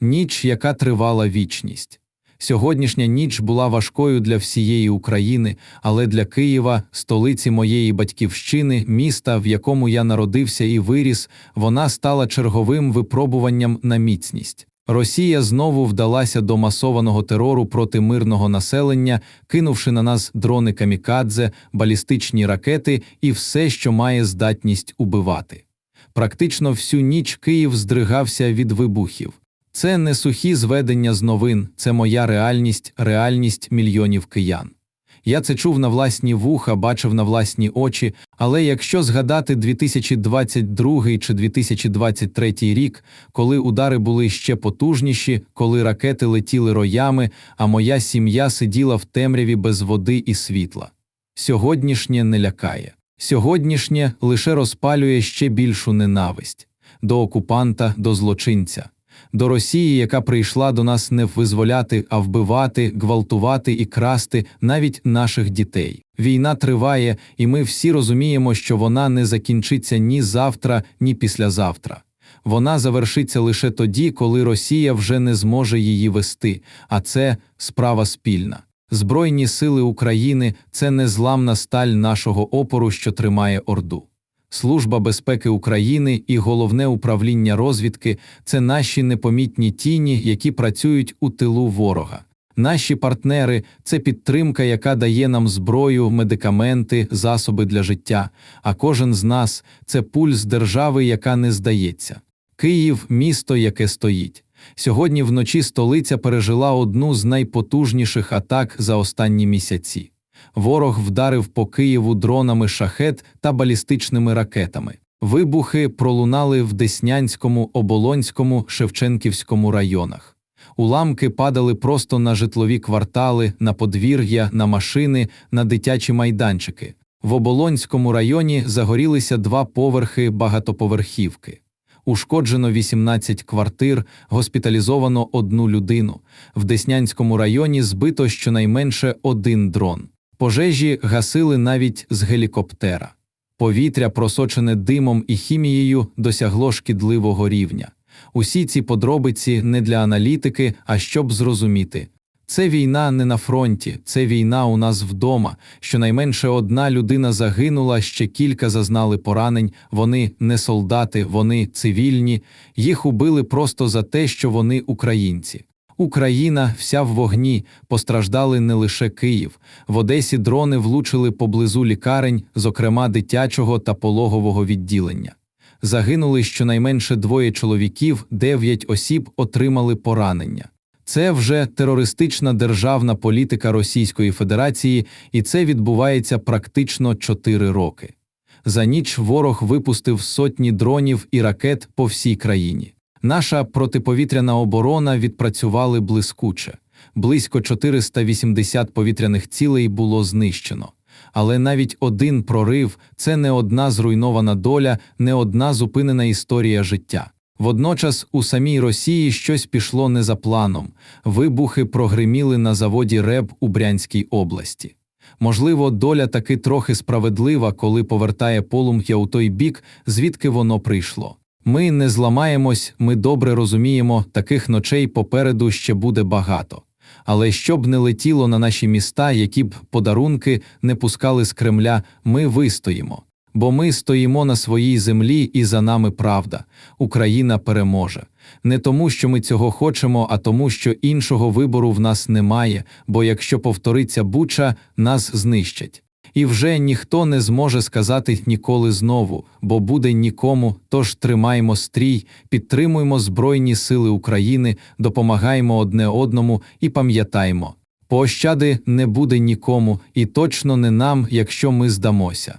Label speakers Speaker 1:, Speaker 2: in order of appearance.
Speaker 1: ніч, яка тривала вічність. Сьогоднішня ніч була важкою для всієї України, але для Києва, столиці моєї батьківщини, міста, в якому я народився і виріс, вона стала черговим випробуванням на міцність. Росія знову вдалася до масованого терору проти мирного населення, кинувши на нас дрони камікадзе, балістичні ракети і все, що має здатність убивати. Практично всю ніч Київ здригався від вибухів. Це не сухі зведення з новин, це моя реальність, реальність мільйонів киян. Я це чув на власні вуха, бачив на власні очі, але якщо згадати 2022 чи 2023 рік, коли удари були ще потужніші, коли ракети летіли роями, а моя сім'я сиділа в темряві без води і світла. Сьогоднішнє не лякає. Сьогоднішнє лише розпалює ще більшу ненависть до окупанта, до злочинця до Росії, яка прийшла до нас не визволяти, а вбивати, гвалтувати і красти навіть наших дітей. Війна триває, і ми всі розуміємо, що вона не закінчиться ні завтра, ні післязавтра. Вона завершиться лише тоді, коли Росія вже не зможе її вести, а це справа спільна. Збройні сили України це незламна сталь нашого опору, що тримає Орду. Служба безпеки України і головне управління розвідки це наші непомітні тіні, які працюють у тилу ворога. Наші партнери це підтримка, яка дає нам зброю, медикаменти, засоби для життя. А кожен з нас це пульс держави, яка не здається. Київ місто, яке стоїть. Сьогодні вночі столиця пережила одну з найпотужніших атак за останні місяці. Ворог вдарив по Києву дронами шахет та балістичними ракетами. Вибухи пролунали в Деснянському, Оболонському, Шевченківському районах. Уламки падали просто на житлові квартали, на подвір'я, на машини, на дитячі майданчики. В Оболонському районі загорілися два поверхи багатоповерхівки. Ушкоджено 18 квартир, госпіталізовано одну людину. В Деснянському районі збито щонайменше один дрон. Пожежі гасили навіть з гелікоптера. Повітря, просочене димом і хімією, досягло шкідливого рівня. Усі ці подробиці не для аналітики, а щоб зрозуміти. Це війна не на фронті, це війна у нас вдома. Щонайменше одна людина загинула, ще кілька зазнали поранень. Вони не солдати, вони цивільні. Їх убили просто за те, що вони українці. Україна вся в вогні, постраждали не лише Київ. В Одесі дрони влучили поблизу лікарень, зокрема дитячого та пологового відділення. Загинули щонайменше двоє чоловіків, дев'ять осіб отримали поранення. Це вже терористична державна політика Російської Федерації, і це відбувається практично чотири роки. За ніч ворог випустив сотні дронів і ракет по всій країні. Наша протиповітряна оборона відпрацювали блискуче. Близько 480 повітряних цілей було знищено. Але навіть один прорив це не одна зруйнована доля, не одна зупинена історія життя. Водночас у самій Росії щось пішло не за планом. Вибухи прогриміли на заводі РЕБ у Брянській області. Можливо, доля таки трохи справедлива, коли повертає полум'я у той бік, звідки воно прийшло. Ми не зламаємось, ми добре розуміємо, таких ночей попереду ще буде багато. Але щоб не летіло на наші міста, які б подарунки не пускали з Кремля, ми вистоїмо. Бо ми стоїмо на своїй землі, і за нами правда. Україна переможе. Не тому, що ми цього хочемо, а тому, що іншого вибору в нас немає, бо якщо повториться буча, нас знищать. І вже ніхто не зможе сказати ніколи знову, бо буде нікому. Тож тримаймо стрій, підтримуємо Збройні Сили України, допомагаємо одне одному і пам'ятаймо. Пощади не буде нікому, і точно не нам, якщо ми здамося.